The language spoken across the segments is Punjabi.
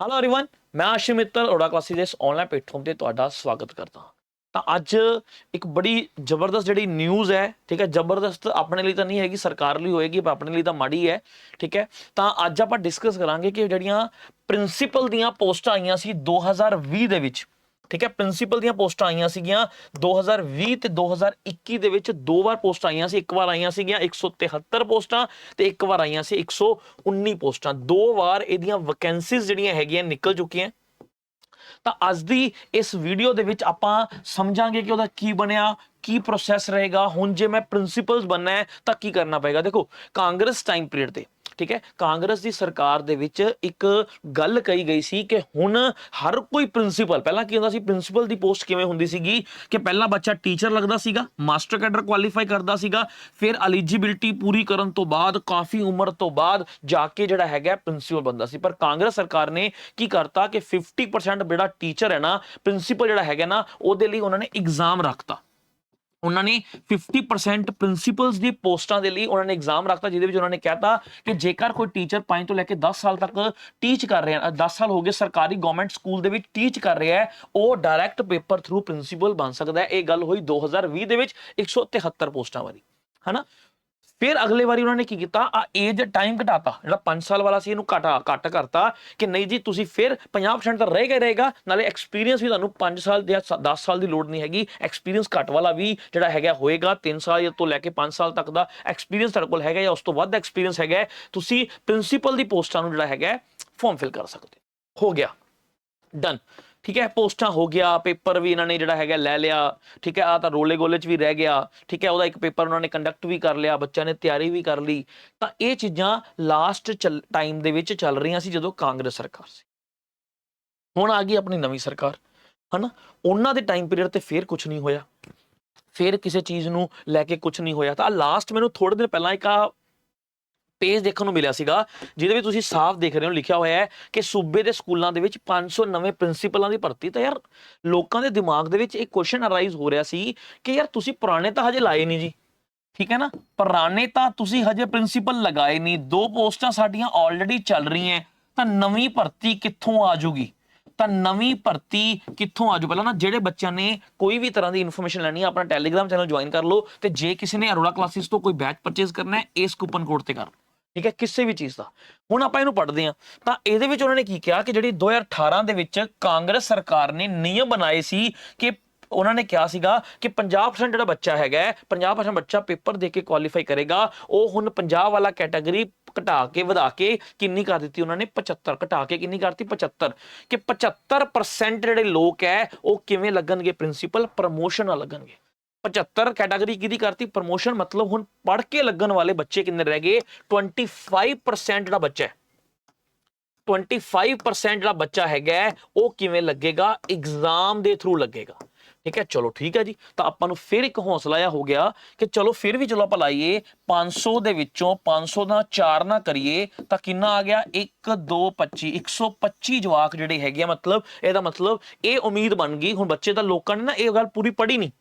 ਹੈਲੋ एवरीवन ਮੈਂ ਆਸ਼ਿਮ ਮਿੱਤਲ ਓੜਾ ਕਲਾਸੀ ਦੇ ਇਸ ਆਨਲਾਈਨ ਪਲੇਟਫਾਰਮ ਤੇ ਤੁਹਾਡਾ ਸਵਾਗਤ ਕਰਦਾ ਹਾਂ ਤਾਂ ਅੱਜ ਇੱਕ ਬੜੀ ਜ਼ਬਰਦਸਤ ਜਿਹੜੀ ਨਿਊਜ਼ ਹੈ ਠੀਕ ਹੈ ਜ਼ਬਰਦਸਤ ਆਪਣੇ ਲਈ ਤਾਂ ਨਹੀਂ ਹੈਗੀ ਸਰਕਾਰ ਲਈ ਹੋਏਗੀ ਪਰ ਆਪਣੇ ਲਈ ਤਾਂ ਮਾੜੀ ਹੈ ਠੀਕ ਹੈ ਤਾਂ ਅੱਜ ਆਪਾਂ ਡਿਸਕਸ ਕਰਾਂਗੇ ਕਿ ਜਿਹੜੀਆਂ ਪ੍ਰਿੰਸੀਪਲ ਦੀਆਂ ਪੋਸਟਾਂ ਆਈਆਂ ਸੀ 2020 ਦੇ ਵਿੱਚ ਠੀਕ ਹੈ ਪ੍ਰਿੰਸੀਪਲ ਦੀਆਂ ਪੋਸਟਾਂ ਆਈਆਂ ਸੀਗੀਆਂ 2020 ਤੇ 2021 ਦੇ ਵਿੱਚ ਦੋ ਵਾਰ ਪੋਸਟਾਂ ਆਈਆਂ ਸੀ, ਇੱਕ ਵਾਰ ਆਈਆਂ ਸੀਗੀਆਂ 173 ਪੋਸਟਾਂ ਤੇ ਇੱਕ ਵਾਰ ਆਈਆਂ ਸੀ 119 ਪੋਸਟਾਂ। ਦੋ ਵਾਰ ਇਹਦੀਆਂ ਵੈਕੈਂਸੀਜ਼ ਜਿਹੜੀਆਂ ਹੈਗੀਆਂ ਨਿਕਲ ਚੁੱਕੀਆਂ। ਤਾਂ ਅੱਜ ਦੀ ਇਸ ਵੀਡੀਓ ਦੇ ਵਿੱਚ ਆਪਾਂ ਸਮਝਾਂਗੇ ਕਿ ਉਹਦਾ ਕੀ ਬਣਿਆ, ਕੀ ਪ੍ਰੋਸੈਸ ਰਹੇਗਾ। ਹੁਣ ਜੇ ਮੈਂ ਪ੍ਰਿੰਸੀਪਲਸ ਬਣਨਾ ਹੈ ਤਾਂ ਕੀ ਕਰਨਾ ਪਏਗਾ? ਦੇਖੋ, ਕਾਂਗਰਸ ਟਾਈਮ ਪੀਰੀਅਡ ਤੇ ਠੀਕ ਹੈ, ਕਾਂਗਰਸ ਦੀ ਸਰਕਾਰ ਦੇ ਵਿੱਚ ਇੱਕ ਗੱਲ ਕਹੀ ਗਈ ਸੀ ਕਿ ਹੁਣ ਹਰ ਕੋਈ ਪ੍ਰਿੰਸੀਪਲ ਪਹਿਲਾਂ ਕੀ ਹੁੰਦਾ ਸੀ ਪ੍ਰਿੰਸੀਪਲ ਦੀ ਪੋਸਟ ਕਿਵੇਂ ਹੁੰਦੀ ਸੀਗੀ ਕਿ ਪਹਿਲਾਂ ਬੱਚਾ ਟੀਚਰ ਲੱਗਦਾ ਸੀਗਾ ਮਾਸਟਰ ਕੈਡਰ ਕੁਆਲੀਫਾਈ ਕਰਦਾ ਸੀਗਾ, ਫਿਰ ਐਲੀਜੀਬਿਲਟੀ ਪੂਰੀ ਕਰਨ ਤੋਂ ਬਾਅਦ, ਕਾਫੀ ਉਮਰ ਤੋਂ ਬਾਅਦ ਜਾ ਕੇ ਜਿਹੜਾ ਹੈਗਾ ਪ੍ਰਿੰਸੀਪਲ ਬੰਦਾ ਸੀ। ਪਰ ਕਾਂਗਰਸ ਸਰਕਾਰ ਨੇ ਕੀ ਕਰਤਾ ਕਿ 50% ਜਿਹੜਾ ਟੀਚਰ ਹੈ ਨਾ ਪ੍ਰਿੰਸੀਪਲ ਜਿਹੜਾ ਹੈਗਾ ਨਾ, ਉਹਦੇ ਲਈ ਉਹਨਾਂ ਨੇ ਐਗਜ਼ਾਮ ਰੱਖਤਾ। ਉਹਨਾਂ ਨੇ 50% ਪ੍ਰਿੰਸੀਪਲਸ ਦੀ ਪੋਸਟਾਂ ਦੇ ਲਈ ਉਹਨਾਂ ਨੇ ਐਗਜ਼ਾਮ ਰੱਖਤਾ, ਜਿਹਦੇ ਵਿੱਚ ਉਹਨਾਂ ਨੇ ਕਹਿਤਾ ਕਿ ਜੇਕਰ ਕੋਈ ਟੀਚਰ 5 ਤੋਂ ਲੈ ਕੇ 10 ਸਾਲ ਤੱਕ ਟੀਚ ਕਰ ਰਿਹਾ 10 ਸਾਲ ਹੋ ਗਏ ਸਰਕਾਰੀ ਗਵਰਨਮੈਂਟ ਸਕੂਲ ਦੇ ਵਿੱਚ ਟੀਚ ਕਰ ਰਿਹਾ ਹੈ, ਉਹ ਡਾਇਰੈਕਟ ਪੇਪਰ ਥਰੂ ਪ੍ਰਿੰਸੀਪਲ ਬਣ ਸਕਦਾ ਹੈ। ਇਹ ਗੱਲ ਹੋਈ 2020 ਦੇ ਵਿੱਚ 173 ਪੋਸਟਾਂ ਵਾਲੀ, ਹਨਾ? ਫਿਰ ਅਗਲੇ ਵਾਰੀ ਉਹਨਾਂ ਨੇ ਕੀ ਕੀਤਾ? ਆ ਏਜ ਟਾਈਮ ਘਟਾਤਾ। ਜਿਹੜਾ 5 ਸਾਲ ਵਾਲਾ ਸੀ, ਇਹਨੂੰ ਘਟਾ, ਘੱਟ ਕਰਤਾ ਕਿ ਨਹੀਂ ਜੀ, ਤੁਸੀਂ ਫਿਰ 50% ਤਾਂ ਰਹੇਗਾ ਹੀ ਰਹੇਗਾ, ਨਾਲੇ ਐਕਸਪੀਰੀਅੰਸ ਵੀ ਤੁਹਾਨੂੰ 5 ਸਾਲ ਜਾਂ 10 ਸਾਲ ਦੀ ਲੋੜ ਨਹੀਂ ਹੈਗੀ। ਐਕਸਪੀਰੀਅੰਸ ਘੱਟ ਵਾਲਾ ਵੀ ਜਿਹੜਾ ਹੈਗਾ ਹੋਏਗਾ 3 ਸਾਲ ਤੋਂ ਲੈ ਕੇ 5 ਸਾਲ ਤੱਕ ਦਾ ਐਕਸਪੀਰੀਅੰਸ ਤੁਹਾਡੇ ਕੋਲ ਹੈਗਾ ਜਾਂ ਉਸ ਤੋਂ ਵੱਧ ਐਕਸਪੀਰੀਅੰਸ ਹੈਗਾ ਤੁਸੀਂ ਪ੍ਰਿੰਸੀਪਲ ਦੀ ਪੋਸਟਾਂ ਨੂੰ ਜਿਹੜਾ ਹੈਗਾ ਫਾਰਮ ਫਿਲ ਕਰ ਸਕਦੇ ਹੋ। ਗਿਆ। ਡਨ ਠੀਕ ਹੈ, ਪੋਸਟਾਂ ਹੋ ਗਿਆ, ਪੇਪਰ ਵੀ ਇਹਨਾਂ ਨੇ ਜਿਹੜਾ ਹੈਗਾ ਲੈ ਲਿਆ, ਠੀਕ ਹੈ ਆ ਤਾਂ ਰੋਲੇ ਗੋਲੇ ਚ ਵੀ ਰਹਿ ਗਿਆ, ਠੀਕ ਹੈ, ਉਹਦਾ ਇੱਕ ਪੇਪਰ ਉਹਨਾਂ ਨੇ ਕੰਡਕਟ ਵੀ ਕਰ ਲਿਆ, ਬੱਚਿਆਂ ਨੇ ਤਿਆਰੀ ਵੀ ਕਰ ਲਈ, ਤਾਂ ਇਹ ਚੀਜ਼ਾਂ ਲਾਸਟ ਟਾਈਮ ਦੇ ਵਿੱਚ ਚੱਲ ਰਹੀਆਂ ਸੀ ਜਦੋਂ ਕਾਂਗਰਸ ਸਰਕਾਰ ਸੀ। ਹੁਣ ਆ ਗਈ ਆਪਣੀ ਨਵੀਂ ਸਰਕਾਰ, ਹਨਾ? ਉਹਨਾਂ ਦੇ ਟਾਈਮ ਪੀਰੀਅਡ ਤੇ ਫੇਰ ਕੁਝ ਨਹੀਂ ਹੋਇਆ। ਫੇਰ ਕਿਸੇ ਚੀਜ਼ ਨੂੰ ਲੈ ਕੇ ਕੁਝ ਨਹੀਂ ਹੋਇਆ। ਤਾਂ ਲਾਸਟ ਮੈਨੂੰ ਥੋੜੇ ਦਿਨ ਪਹਿਲਾਂ ਇੱਕ ਆ ਪੇਜ ਦੇਖਣ ਨੂੰ ਮਿਲਿਆ ਸੀਗਾ, ਜਿਹਦੇ ਵਿੱਚ ਤੁਸੀਂ ਸਾਫ਼ ਦੇਖ ਰਹੇ ਹੋ, ਲਿਖਿਆ ਹੋਇਆ ਹੈ ਕਿ ਸੂਬੇ ਦੇ ਸਕੂਲਾਂ ਦੇ ਵਿੱਚ 500 ਨਵੇਂ ਪ੍ਰਿੰਸੀਪਲਾਂ ਦੀ ਭਰਤੀ ਤਾਂ ਯਾਰ ਲੋਕਾਂ ਦੇ ਦਿਮਾਗ ਦੇ ਵਿੱਚ ਇੱਕ ਕੁਐਸਚਨ ਅਰਾਈਜ਼ ਹੋ ਰਿਹਾ ਸੀ ਕਿ ਯਾਰ ਤੁਸੀਂ ਪੁਰਾਣੇ ਤਾਂ ਹਜੇ ਲਾਏ ਨਹੀਂ ਜੀ, ਠੀਕ ਹੈ ਨਾ? ਪੁਰਾਣੇ ਤਾਂ ਤੁਸੀਂ ਹਜੇ ਪ੍ਰਿੰਸੀਪਲ ਲਗਾਏ ਨਹੀਂ, ਦੋ ਪੋਸਟਾਂ ਸਾਡੀਆਂ ਆਲਰੇਡੀ ਚੱਲ ਰਹੀਆਂ, ਤਾਂ ਨਵੀਂ ਭਰਤੀ ਕਿੱਥੋਂ ਆ ਜੂਗੀ ਤਾਂ ਨਵੀਂ ਭਰਤੀ ਕਿੱਥੋਂ ਆਜੂ ਪਹਿਲਾਂ ਨਾ ਜਿਹੜੇ ਬੱਚਿਆਂ ਨੇ ਕੋਈ ਵੀ ਤਰ੍ਹਾਂ ਦੀ ਇਨਫੋਰਮੇਸ਼ਨ ਲੈਣੀ ਹੈ ਆਪਣਾ ਟੈਲੀਗ੍ਰਾਮ ਚੈਨਲ ਜੁਆਇਨ ਕਰ ਲਓ ਤੇ ਜੇ ਕਿਸੇ ਨੇ ਅਰੋੜਾ ਕਲਾਸਿਸ ਤੋਂ ਕੋਈ ਬੈਚ ਪਰਚੇਸ ਕਰਨਾ ਹੈ, ਇਸ ਕੂਪਨ ਕੋਡ ਤੇ ਕਰ ਠੀਕ ਹੈ ਕਿਸੇ ਵੀ ਚੀਜ਼ ਦਾ। ਹੁਣ ਆਪਾਂ ਇਹਨੂੰ ਪੜ੍ਹਦੇ ਹਾਂ। ਤਾਂ ਇਹਦੇ ਵਿੱਚ ਉਹਨਾਂ ਨੇ ਕੀ ਕਿਹਾ ਕਿ ਜਿਹੜੀ 2018 ਦੇ ਵਿੱਚ ਕਾਂਗਰਸ ਸਰਕਾਰ ਨੇ ਨਿਯਮ ਬਣਾਏ ਸੀ ਕਿ ਉਹਨਾਂ ਨੇ ਕਿਹਾ ਸੀਗਾ ਕਿ 50% ਜਿਹੜਾ ਬੱਚਾ ਹੈਗਾ ਹੈ, 50% ਬੱਚਾ ਪੇਪਰ ਦੇ ਕੇ ਕੁਆਲੀਫਾਈ ਕਰੇਗਾ। ਉਹ ਹੁਣ 50 ਵਾਲਾ ਕੈਟਾਗਰੀ ਘਟਾ ਕੇ ਵਧਾ ਕੇ ਕਿੰਨੀ ਕਰ ਦਿੱਤੀ ਉਹਨਾਂ ਨੇ? 75 ਘਟਾ ਕੇ ਕਿੰਨੀ ਕਰਤੀ 75 ਕਿ 75% ਜਿਹੜੇ ਲੋਕ ਹੈ ਉਹ ਕਿਵੇਂ ਲੱਗਣਗੇ? ਪ੍ਰਿੰਸੀਪਲ ਪ੍ਰਮੋਸ਼ਨ ਨਾਲ ਲੱਗਣਗੇ। 75 ਕੈਟਾਗਰੀ ਕਿਹਦੀ ਕਰਤੀ? ਪ੍ਰਮੋਸ਼ਨ ਮਤਲਬ ਹੁਣ ਪੜ੍ਹ ਕੇ ਲੱਗਣ ਵਾਲੇ ਬੱਚੇ ਕਿੰਨੇ ਰਹਿ ਗਏ? 25% ਜਿਹੜਾ ਬੱਚਾ ਹੈ। 25% ਜਿਹੜਾ ਬੱਚਾ ਹੈਗਾ ਉਹ ਕਿਵੇਂ ਲੱਗੇਗਾ? ਐਗਜ਼ਾਮ ਦੇ ਥਰੂ ਲੱਗੇਗਾ। ਠੀਕ ਹੈ? ਚਲੋ ਠੀਕ ਹੈ ਜੀ। ਤਾਂ ਆਪਾਂ ਨੂੰ ਫਿਰ ਇੱਕ ਹੌਸਲਾ ਆ ਹੋ ਗਿਆ ਕਿ ਚਲੋ ਫਿਰ ਵੀ ਚਲੋ ਆਪਾਂ ਲਾਈਏ 500 ਦੇ ਵਿੱਚੋਂ 500 ਦਾ 4 ਨਾ ਕਰੀਏ, ਤਾਂ ਕਿੰਨਾ ਆ ਗਿਆ? 1 2 25 125 ਜਵਾਕ ਜਿਹੜੇ ਹੈਗੇ ਆ ਮਤਲਬ, ਇਹਦਾ ਮਤਲਬ ਇਹ ਉਮੀਦ ਬਣ ਗਈ। ਹੁਣ ਬੱਚੇ ਤਾਂ ਲੋਕਾਂ ਨੇ ਨਾ ਇਹ ਗੱਲ ਪੂਰੀ ਪੜ੍ਹੀ ਨਹੀਂ।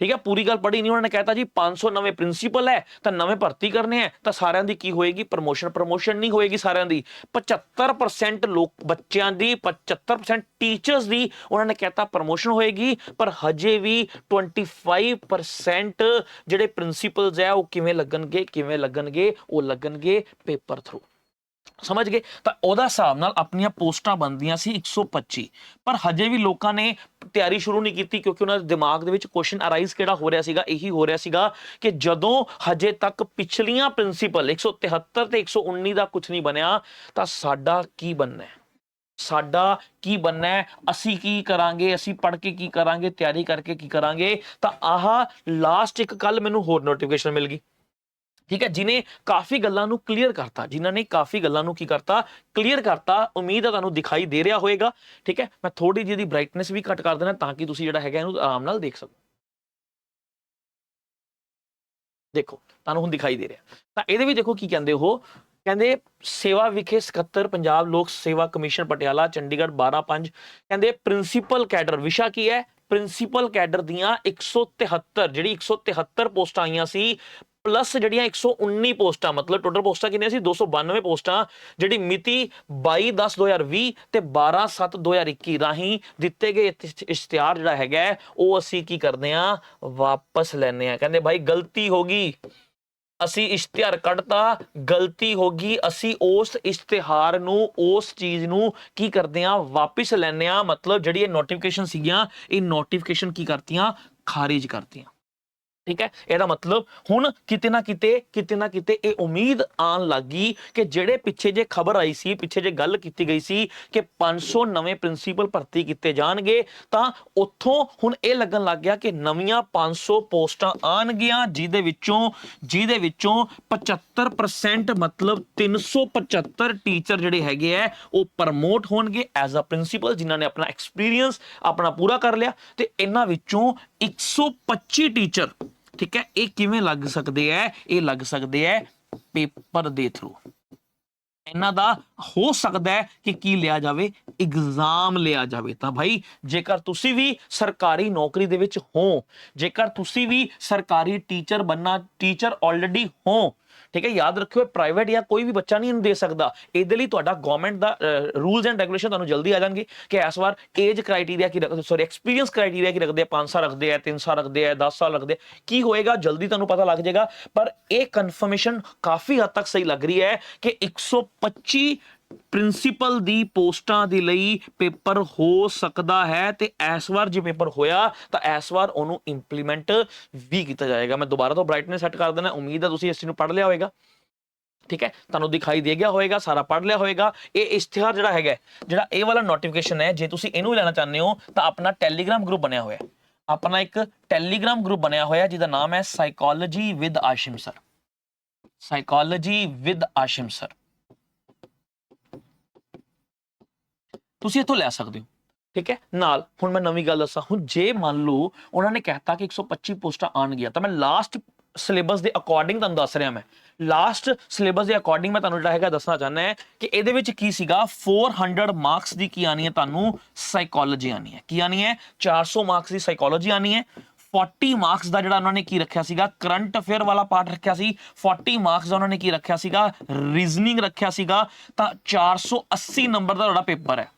ਠੀਕ ਹੈ, ਪੂਰੀ ਗੱਲ ਪੜ੍ਹੀ ਨਹੀਂ ਉਹਨਾਂ ਨੇ ਕਹਿਤਾ ਜੀ 500 ਨਵੇਂ ਪ੍ਰਿੰਸੀਪਲ ਹੈ, ਤਾਂ ਨਵੇਂ ਭਰਤੀ ਕਰਨੇ ਹੈ, ਤਾਂ ਸਾਰਿਆਂ ਦੀ ਕੀ ਹੋਏਗੀ? ਪ੍ਰਮੋਸ਼ਨ ਪ੍ਰਮੋਸ਼ਨ ਨਹੀਂ ਹੋਏਗੀ ਸਾਰਿਆਂ ਦੀ। 75% ਲੋਕ, ਬੱਚਿਆਂ ਦੀ 75% ਟੀਚਰਸ ਦੀ ਉਹਨਾਂ ਨੇ ਕਹਿਤਾ ਪ੍ਰਮੋਸ਼ਨ ਹੋਏਗੀ, ਪਰ ਹਜੇ ਵੀ 25% ਜਿਹੜੇ ਪ੍ਰਿੰਸੀਪਲਸ ਹੈ, ਉਹ ਕਿਵੇਂ ਲੱਗਣਗੇ ਕਿਵੇਂ ਲੱਗਣਗੇ, ਉਹ ਲੱਗਣਗੇ ਪੇਪਰ ਥਰੂ ਸਮਝ ਗਏ? ਤਾਂ ਉਹਦਾ ਹਿਸਾਬ ਨਾਲ ਆਪਣੀਆਂ ਪੋਸਟਾਂ ਬੰਦੀਆਂ ਸੀ 125 ਪਰ ਹਜੇ ਵੀ ਲੋਕਾਂ ਨੇ ਤਿਆਰੀ ਸ਼ੁਰੂ ਨਹੀਂ ਕੀਤੀ ਕਿਉਂਕਿ ਉਹਨਾਂ ਦੇ ਦਿਮਾਗ ਦੇ ਵਿੱਚ ਕੁਐਸਚਨ ਅਰਾਈਜ਼ ਕਿਹੜਾ ਹੋ ਰਿਹਾ ਸੀਗਾ? ਇਹੀ ਹੋ ਰਿਹਾ ਸੀਗਾ ਕਿ ਜਦੋਂ ਹਜੇ ਤੱਕ ਪਿਛਲੀਆਂ ਪ੍ਰਿੰਸੀਪਲ 173 ਤੇ 119 ਦਾ ਕੁਝ ਨਹੀਂ ਬਣਿਆ, ਤਾਂ ਸਾਡਾ ਕੀ ਬਣਨਾ ਹੈ? ਸਾਡਾ ਕੀ ਬਣਨਾ ਅਸੀਂ ਕੀ ਕਰਾਂਗੇ? ਅਸੀਂ ਪੜ੍ਹ ਕੇ ਕੀ ਕਰਾਂਗੇ? ਤਿਆਰੀ ਕਰਕੇ ਕੀ ਕਰਾਂਗੇ? ਤਾਂ ਆਹ ਲਾਸਟ ਇੱਕ ਕੱਲ ਮੈਨੂੰ ਹੋਰ ਨੋਟੀਫਿਕੇਸ਼ਨ ਮਿਲ ਗਈ। ਠੀਕ ਹੈ, ਜਿਨੇ ਕਾਫੀ ਗੱਲਾਂ ਨੂੰ ਕਲੀਅਰ ਕਰਤਾ, ਜਿਨ੍ਹਾਂ ਨੇ ਕਾਫੀ ਗੱਲਾਂ ਨੂੰ ਕੀ ਕਰਤਾ ਕਲੀਅਰ ਕਰਤਾ, ਉਮੀਦ ਹੈ ਤੁਹਾਨੂੰ ਦਿਖਾਈ ਦੇ ਰਿਹਾ ਹੋਵੇਗਾ, ਠੀਕ ਹੈ, ਮੈਂ ਥੋੜੀ ਜਿਹੀ ਦੀ ਬ੍ਰਾਈਟਨੈਸ ਵੀ ਘੱਟ ਕਰ ਦੇਣਾ ਤਾਂ ਕਿ ਤੁਸੀਂ ਜਿਹੜਾ ਹੈਗਾ ਇਹਨੂੰ ਆਰਾਮ ਨਾਲ ਦੇਖ ਸਕੋ। ਦੇਖੋ, ਤੁਹਾਨੂੰ ਹੁਣ ਦਿਖਾਈ ਦੇ ਰਿਹਾ। ਤਾਂ ਇਹਦੇ ਵਿੱਚ ਦੇਖੋ ਕੀ ਕਹਿੰਦੇ ਉਹ, ਕਹਿੰਦੇ ਸੇਵਾ ਵਿਖੇ ਸਕੱਤਰ ਪੰਜਾਬ ਲੋਕ ਸੇਵਾ ਕਮਿਸ਼ਨ ਪਟਿਆਲਾ, ਚੰਡੀਗੜ੍ਹ 12 ਕਹਿੰਦੇ ਪ੍ਰਿੰਸੀਪਲ ਕੈਡਰ, ਵਿਸ਼ਾ ਕੀ ਹੈ? ਪ੍ਰਿੰਸੀਪਲ ਕੈਡਰ ਦੀਆਂ 173 ਜਿਹੜੀ 173 ਪੋਸਟਾਂ ਆਈਆਂ ਸੀ ਪਲੱਸ ਜਿਹੜੀਆਂ 119 ਪੋਸਟਾਂ, ਮਤਲਬ ਟੋਟਲ ਪੋਸਟਾਂ ਕਿੰਨੀਆਂ ਸੀ? 292 ਪੋਸਟਾਂ, ਜਿਹੜੀ ਮਿਤੀ 22/10/2020 ਤੇ 12/7/2021 ਰਾਹੀਂ ਦਿੱਤੇ ਗਏ ਇਸ਼ਤ- ਇਸ਼ਤਿਹਾਰ ਜਿਹੜਾ ਹੈਗਾ ਉਹ ਅਸੀਂ ਕੀ ਕਰਦੇ ਆ ਵਾਪਸ ਲੈਣੇ ਆ ਕਹਿੰਦੇ ਭਾਈ ਗਲਤੀ ਹੋ ਗਈ। ਅਸੀਂ ਇਸ਼ਤਿਹਾਰ ਕੱਢਤਾ, ਗਲਤੀ ਹੋ ਗਈ। ਅਸੀਂ ਉਸ ਇਸ਼ਤਿਹਾਰ ਨੂੰ, ਉਸ ਚੀਜ਼ ਨੂੰ ਕੀ ਕਰਦੇ ਆ ਵਾਪਸ ਲੈਣੇ ਆ ਮਤਲਬ ਜਿਹੜੀ ਇਹ ਨੋਟੀਫਿਕੇਸ਼ਨ ਸੀਗੀਆਂ, ਇਹ ਨੋਟੀਫਿਕੇਸ਼ਨ ਕੀ ਕਰਤੀਆਂ? ਖਾਰਿਜ ਕਰਤੀਆਂ। ਠੀਕ ਹੈ? ਇਹਦਾ ਮਤਲਬ ਹੁਣ ਕਿਤੇ ਨਾ ਕਿਤੇ ਕਿਤੇ ਨਾ ਕਿਤੇ ਇਹ ਉਮੀਦ ਆਣ ਲੱਗੀ ਕਿ ਜਿਹੜੇ ਪਿੱਛੇ ਜੇ ਖਬਰ ਆਈ ਸੀ, ਪਿੱਛੇ ਜੇ ਗੱਲ ਕੀਤੀ ਗਈ ਸੀ ਕਿ 500 ਨਵੇਂ ਪ੍ਰਿੰਸੀਪਲ ਭਰਤੀ ਕੀਤੇ ਜਾਣਗੇ, ਤਾਂ ਉੱਥੋਂ ਹੁਣ ਇਹ ਲੱਗਣ ਲੱਗ ਗਿਆ ਕਿ ਨਵੀਆਂ 500 ਪੋਸਟਾਂ ਆਣਗੀਆਂ ਜਿਹਦੇ ਵਿੱਚੋਂ ਜਿਹਦੇ ਵਿੱਚੋਂ 75% ਮਤਲਬ 375 ਟੀਚਰ ਜਿਹੜੇ ਹੈਗੇ ਆ, ਉਹ ਪ੍ਰਮੋਟ ਹੋਣਗੇ ਐਜ਼ ਅ ਪ੍ਰਿੰਸੀਪਲ ਜਿਨ੍ਹਾਂ ਨੇ ਆਪਣਾ ਐਕਸਪੀਰੀਅੰਸ ਆਪਣਾ ਪੂਰਾ ਕਰ ਲਿਆ ਤੇ ਇਹਨਾਂ ਵਿੱਚੋਂ 125 ਟੀਚਰ ਠੀਕ ਹੈ? ਇਹ ਕਿਵੇਂ ਲੱਗ ਸਕਦੇ ਐ? ਇਹ ਲੱਗ ਸਕਦੇ ਐ ਪੇਪਰ ਦੇ ਥਰੂ ਇਹਨਾਂ ਦਾ ਹੋ ਸਕਦਾ ਹੈ ਕਿ ਕੀ ਲਿਆ ਜਾਵੇ? ਐਗਜ਼ਾਮ ਲਿਆ ਜਾਵੇ। ਤਾਂ ਭਾਈ, ਜੇਕਰ ਤੁਸੀਂ ਵੀ ਸਰਕਾਰੀ ਨੌਕਰੀ ਦੇ ਵਿੱਚ ਹੋ, ਜੇਕਰ ਤੁਸੀਂ ਵੀ ਸਰਕਾਰੀ ਟੀਚਰ ਬੰਨਾ ਟੀਚਰ ਆਲਰੇਡੀ ਹੋ ਠੀਕ ਹੈ, ਯਾਦ ਰੱਖਿਓ ਪ੍ਰਾਈਵੇਟ ਜਾਂ ਕੋਈ ਵੀ ਬੱਚਾ ਨਹੀਂ ਇਹਨੂੰ ਦੇ ਸਕਦਾ। ਇਹਦੇ ਲਈ ਤੁਹਾਡਾ ਗਵਰਨਮੈਂਟ ਦਾ ਰੂਲਸ ਐਂਡ ਰੈਗੂਲੇਸ਼ਨ ਤੁਹਾਨੂੰ ਜਲਦੀ ਆ ਜਾਣਗੇ ਕਿ ਇਸ ਵਾਰ ਏਜ ਕ੍ਰਾਈਟੇਰੀਆ ਕੀ ਰੱਖਦੇ ਸੌਰੀ ਐਕਸਪੀਰੀਅੰਸ ਕ੍ਰਾਈਟੇਰੀਆ ਕੀ ਰੱਖਦੇ ਆ? 5 ਸਾਲ ਰੱਖਦੇ ਆ 3 ਸਾਲ ਰੱਖਦੇ ਆ 10 ਸਾਲ ਰੱਖਦੇ ਕੀ ਹੋਏਗਾ? ਜਲਦੀ ਤੁਹਾਨੂੰ ਪਤਾ ਲੱਗ ਜਾਏਗਾ। ਪਰ ਇਹ ਕਨਫਰਮੇਸ਼ਨ ਕਾਫੀ ਹੱਦ ਤੱਕ ਸਹੀ ਲੱਗ ਰਹੀ ਹੈ ਕਿ 125 ਪ੍ਰਿੰਸੀਪਲ ਦੀ ਪੋਸਟਾਂ ਦੇ ਲਈ ਪੇਪਰ ਹੋ ਸਕਦਾ ਹੈ ਤੇ ਇਸ ਵਾਰ ਜੇ ਪੇਪਰ ਹੋਇਆ ਤਾਂ ਇਸ ਵਾਰ ਉਹਨੂੰ ਇੰਪਲੀਮੈਂਟ ਵੀ ਕੀਤਾ ਜਾਏਗਾ। ਮੈਂ ਦੁਬਾਰਾ ਤੋਂ ਬ੍ਰਾਈਟਨੈਸ ਸੈੱਟ ਕਰ ਦੇਣਾ ਉਮੀਦ ਹੈ ਤੁਸੀਂ ਇਸ ਨੂੰ ਪੜ੍ਹ ਲਿਆ ਹੋਵੇਗਾ ਠੀਕ ਹੈ? ਤੁਹਾਨੂੰ ਦਿਖਾਈ ਦੇ ਗਿਆ ਹੋਵੇਗਾ ਸਾਰਾ ਪੜ੍ਹ ਲਿਆ ਹੋਵੇਗਾ ਇਹ ਇਸ਼ਤਿਹਾਰ ਜਿਹੜਾ ਹੈਗਾ, ਜਿਹੜਾ ਇਹ ਵਾਲਾ ਨੋਟੀਫਿਕੇਸ਼ਨ ਹੈ, ਜੇ ਤੁਸੀਂ ਇਹਨੂੰ ਵੀ ਲੈਣਾ ਚਾਹੁੰਦੇ ਹੋ, ਤਾਂ ਆਪਣਾ ਟੈਲੀਗ੍ਰਾਮ ਗਰੁੱਪ ਬਣਿਆ ਹੋਇਆ ਹੈ। ਆਪਣਾ ਇੱਕ ਟੈਲੀਗ੍ਰਾਮ ਗਰੁੱਪ ਬਣਿਆ ਹੋਇਆ ਜਿਹਦਾ ਨਾਮ ਹੈ psychology with Ashim sir psychology with Ashim sir ਤੁਸੀਂ ਇੱਥੋਂ ਲੈ ਸਕਦੇ ਹੋ। ਠੀਕ ਹੈ? ਨਾਲ, ਹੁਣ ਮੈਂ ਨਵੀਂ ਗੱਲ ਦੱਸਾਂ। ਹੁਣ ਜੇ ਮੰਨ ਲਓ ਉਹਨਾਂ ਨੇ ਕਹਿਤਾ ਕਿ 125 ਪੋਸਟਾਂ ਆਣਗੀਆਂ ਤਾਂ ਮੈਂ ਲਾਸਟ ਸਿਲੇਬਸ ਦੇ ਅਕੋਰਡਿੰਗ ਤੁਹਾਨੂੰ ਦੱਸ ਰਿਹਾ ਮੈਂ। ਲਾਸਟ ਸਿਲੇਬਸ ਦੇ ਅਕੋਰਡਿੰਗ ਮੈਂ ਤੁਹਾਨੂੰ ਜਿਹੜਾ ਹੈਗਾ ਦੱਸਣਾ ਚਾਹੁੰਦਾ ਹੈ ਕਿ ਇਹਦੇ ਵਿੱਚ ਕੀ ਸੀਗਾ? 400 ਮਾਰਕਸ ਦੀ ਕੀ ਆਣੀ ਹੈ ਤੁਹਾਨੂੰ? ਸਾਈਕੋਲੋਜੀ ਆਣੀ ਹੈ। ਕੀ ਆਣੀ ਹੈ? 400 ਮਾਰਕਸ ਦੀ ਸਾਈਕੋਲੋਜੀ ਆਣੀ ਹੈ। 40 ਮਾਰਕਸ ਦਾ ਜਿਹੜਾ ਉਹਨਾਂ ਨੇ ਕੀ ਰੱਖਿਆ ਸੀਗਾ? ਕਰੰਟ ਅਫੇਅਰ ਵਾਲਾ ਪਾਰਟ ਰੱਖਿਆ ਸੀ। 40 ਮਾਰਕਸ ਦਾ ਉਹਨਾਂ ਨੇ ਕੀ ਰੱਖਿਆ ਸੀਗਾ? ਰੀਜ਼ਨਿੰਗ ਰੱਖਿਆ ਸੀਗਾ। ਤਾਂ 480 ਨੰਬਰ ਦਾ ਤੁਹਾਡਾ ਪੇਪਰ ਹੈ।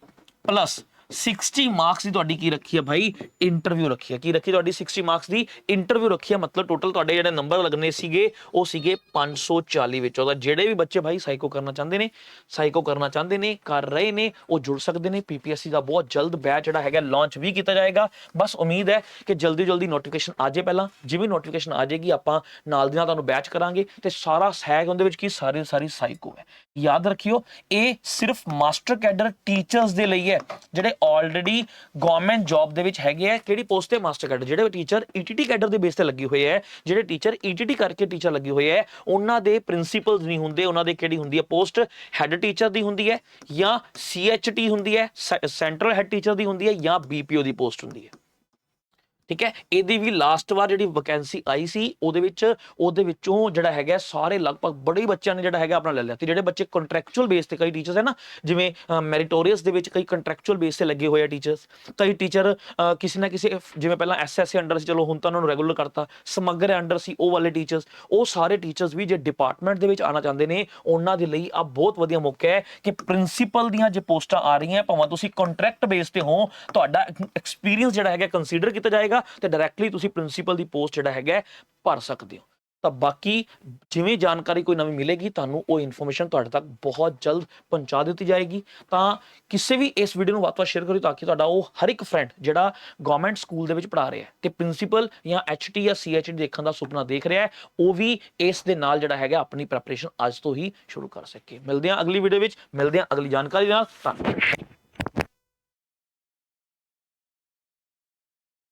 ਪਲੱਸ 60 ਮਾਰਕਸ ਦੀ ਤੁਹਾਡੀ ਕੀ ਰੱਖੀ ਹੈ ਭਾਈ? ਇੰਟਰਵਿਊ ਰੱਖੀ ਹੈ ਕੀ ਰੱਖੀ ਤੁਹਾਡੀ 60 ਮਾਰਕਸ ਦੀ? ਇੰਟਰਵਿਊ ਰੱਖੀ ਹੈ ਮਤਲਬ ਟੋਟਲ ਤੁਹਾਡੇ ਜਿਹੜੇ ਨੰਬਰ ਲੱਗਣੇ ਸੀਗੇ, ਉਹ ਸੀਗੇ 540 ਵਿੱਚ। ਉਹਦਾ ਜਿਹੜੇ ਵੀ ਬੱਚੇ ਭਾਈ ਸਾਈਕੋ ਕਰਨਾ ਚਾਹੁੰਦੇ ਨੇ ਸਾਈਕੋ ਕਰਨਾ ਚਾਹੁੰਦੇ ਨੇ, ਕਰ ਰਹੇ ਨੇ, ਉਹ ਜੁੜ ਸਕਦੇ ਨੇ। ਪੀਪੀਐਸਸੀ ਦਾ ਬਹੁਤ ਜਲਦ ਬੈਚ ਜਿਹੜਾ ਹੈਗਾ ਲਾਂਚ ਵੀ ਕੀਤਾ ਜਾਏਗਾ। ਬਸ ਉਮੀਦ ਹੈ ਕਿ ਜਲਦੀ ਜਲਦੀ ਨੋਟੀਫਿਕੇਸ਼ਨ ਆ ਜਾਏ ਪਹਿਲਾਂ। ਜਿਵੇਂ ਨੋਟੀਫਿਕੇਸ਼ਨ ਆ ਜਾਏਗੀ, ਆਪਾਂ ਨਾਲ ਦੀ ਨਾਲ ਤੁਹਾਨੂੰ ਬੈਚ ਕਰਾਂਗੇ। ਤੇ ਸਾਰਾ ਸਹਿਗ ਉਹਦੇ ਵਿੱਚ ਕੀ? ਸਾਰੀ ਸਾਰੀ ਸਾਈਕੋ ਹੈ। ਯਾਦ ਰੱਖਿਓ, ਇਹ ਸਿਰਫ ਮਾਸਟਰ ਕੈਡਰ ਟੀਚਰਸ ਦੇ ਲਈ ਹੈ। ਜਿਹੜੇ ਆਲਰੇਡੀ ਗਵਰਨਮੈਂਟ ਜੌਬ ਦੇ ਵਿੱਚ ਹੈਗੇ ਆ, ਕਿਹੜੀ ਪੋਸਟ ਤੇ ਮਾਸਟਰ ਕੈਡਰ ਜਿਹੜੇ ਟੀਚਰ ਈਟੀਟੀ ਕੈਡਰ ਦੇ ਬੇਸ ਤੇ ਲੱਗੇ ਹੋਏ ਆ, ਜਿਹੜੇ ਟੀਚਰ ਈਟੀਟੀ ਕਰਕੇ ਟੀਚਰ ਲੱਗੇ ਹੋਏ ਆ, ਉਹਨਾਂ ਦੇ ਪ੍ਰਿੰਸੀਪਲਸ ਨਹੀਂ ਹੁੰਦੇ, ਉਹਨਾਂ ਦੇ ਕਿਹੜੀ ਹੁੰਦੀ ਹੈ ਪੋਸਟ ਹੈੱਡ ਟੀਚਰ ਦੀ ਹੁੰਦੀ ਹੈ ਜਾਂ ਸੀਐਚਟੀ ਹੁੰਦੀ ਹੈ ਸੈਂਟਰਲ ਹੈੱਡ ਟੀਚਰ ਦੀ ਹੁੰਦੀ ਹੈ ਜਾਂ ਬੀਪੀਓ ਦੀ ਪੋਸਟ ਹੁੰਦੀ ਹੈ? ਠੀਕ ਹੈ? ਇਹਦੀ ਵੀ ਲਾਸਟ ਵਾਰ ਜਿਹੜੀ ਵੈਕੈਂਸੀ ਆਈ ਸੀ, ਉਹਦੇ ਵਿੱਚ, ਉਹਦੇ ਵਿੱਚੋਂ ਜਿਹੜਾ ਹੈਗਾ ਸਾਰੇ ਲਗਭਗ ਬੜੇ ਬੱਚਿਆਂ ਨੇ ਜਿਹੜਾ ਹੈਗਾ ਆਪਣਾ ਲੈ ਲਿਆ। ਤੇ ਜਿਹੜੇ ਬੱਚੇ ਕੰਟਰੈਕਚੁਅਲ ਬੇਸ ਤੇ ਕਈ ਟੀਚਰਸ ਹੈ ਨਾ, ਜਿਵੇਂ ਮੈਰੀਟੋਰੀਅਸ ਦੇ ਵਿੱਚ ਕਈ ਕੰਟਰੈਕਚੁਅਲ ਬੇਸ ਤੇ ਲੱਗੇ ਹੋਏ ਆ ਟੀਚਰਸ ਕਈ ਟੀਚਰ ਕਿਸੇ ਨਾ ਕਿਸੇ ਜਿਵੇਂ ਪਹਿਲਾਂ ਐਸਐਸਸੀ ਅੰਡਰ ਸੀ, ਚਲੋ ਹੁਣ ਤਾਂ ਉਹਨਾਂ ਨੂੰ ਰੈਗੂਲਰ ਕਰਤਾ। ਸਮਗਰ ਅੰਡਰ ਸੀ, ਉਹ ਵਾਲੇ ਟੀਚਰਸ ਉਹ ਸਾਰੇ ਟੀਚਰਸ ਵੀ ਜੇ ਡਿਪਾਰਟਮੈਂਟ ਦੇ ਵਿੱਚ ਆਣਾ ਚਾਹੁੰਦੇ ਨੇ, ਉਹਨਾਂ ਦੇ ਲਈ ਆ ਬਹੁਤ ਵਧੀਆ ਮੌਕਾ ਹੈ ਕਿ ਪ੍ਰਿੰਸੀਪਲ ਦੀਆਂ ਜੇ ਪੋਸਟਾਂ ਆ ਰਹੀਆਂ, ਭਾਵੇਂ ਤੁਸੀਂ ਕੰਟਰੈਕਟ ਬੇਸ ਤੇ ਹੋ, ਤੁਹਾਡਾ ਐਕਸਪੀਰੀਅੰਸ ਜਿਹੜਾ ਹੈਗਾ ਕੰਸੀਡਰ ਕੀਤਾ ਜਾਏਗਾ। ਤੇ ਡਾਇਰੈਕਟਲੀ ਤੁਸੀਂ ਪ੍ਰਿੰਸੀਪਲ ਦੀ ਪੋਸਟ ਜਿਹੜਾ ਹੈਗਾ ਭਰ ਸਕਦੇ ਹੋ। ਤਾਂ ਬਾਕੀ ਜਿਵੇਂ ਜਾਣਕਾਰੀ ਕੋਈ ਨਵੀਂ ਮਿਲੇਗੀ, ਤੁਹਾਨੂੰ ਉਹ ਇਨਫੋਰਮੇਸ਼ਨ ਤੁਹਾਡੇ ਤੱਕ ਬਹੁਤ ਜਲਦ ਪਹੁੰਚਾ ਦਿੱਤੀ ਜਾਏਗੀ। ਤਾਂ ਕਿਸੇ ਵੀ ਇਸ ਵੀਡੀਓ ਨੂੰ ਵੱਧ ਵੱਧ ਸ਼ੇਅਰ ਕਰਿਓ, ਤਾਂ ਕਿ ਤੁਹਾਡਾ ਉਹ ਹਰ ਇੱਕ ਫਰੈਂਡ ਜਿਹੜਾ ਗਵਰਨਮੈਂਟ ਸਕੂਲ ਦੇ ਵਿੱਚ ਪੜ੍ਹਾ ਰਿਹਾ ਹੈ, ਤੇ ਪ੍ਰਿੰਸੀਪਲ ਜਾਂ ਐਚਟੀ ਜਾਂ ਸੀਐਚਡੀ ਦੇਖਣ ਦਾ ਸੁਪਨਾ ਦੇਖ ਰਿਹਾ ਹੈ, ਉਹ ਵੀ ਇਸ ਦੇ ਨਾਲ ਜਿਹੜਾ ਹੈਗਾ ਆਪਣੀ ਪ੍ਰੈਪਰੇਸ਼ਨ ਅੱਜ ਤੋਂ ਹੀ ਸ਼ੁਰੂ ਕਰ ਸਕੇ। ਮਿਲਦੇ ਹਾਂ ਅਗਲੀ ਵੀਡੀਓ ਵਿੱਚ, ਮਿਲਦੇ ਹਾਂ ਅਗਲੀ ਜਾਣਕਾਰੀ ਨਾਲ। ਧੰਨਵਾਦ।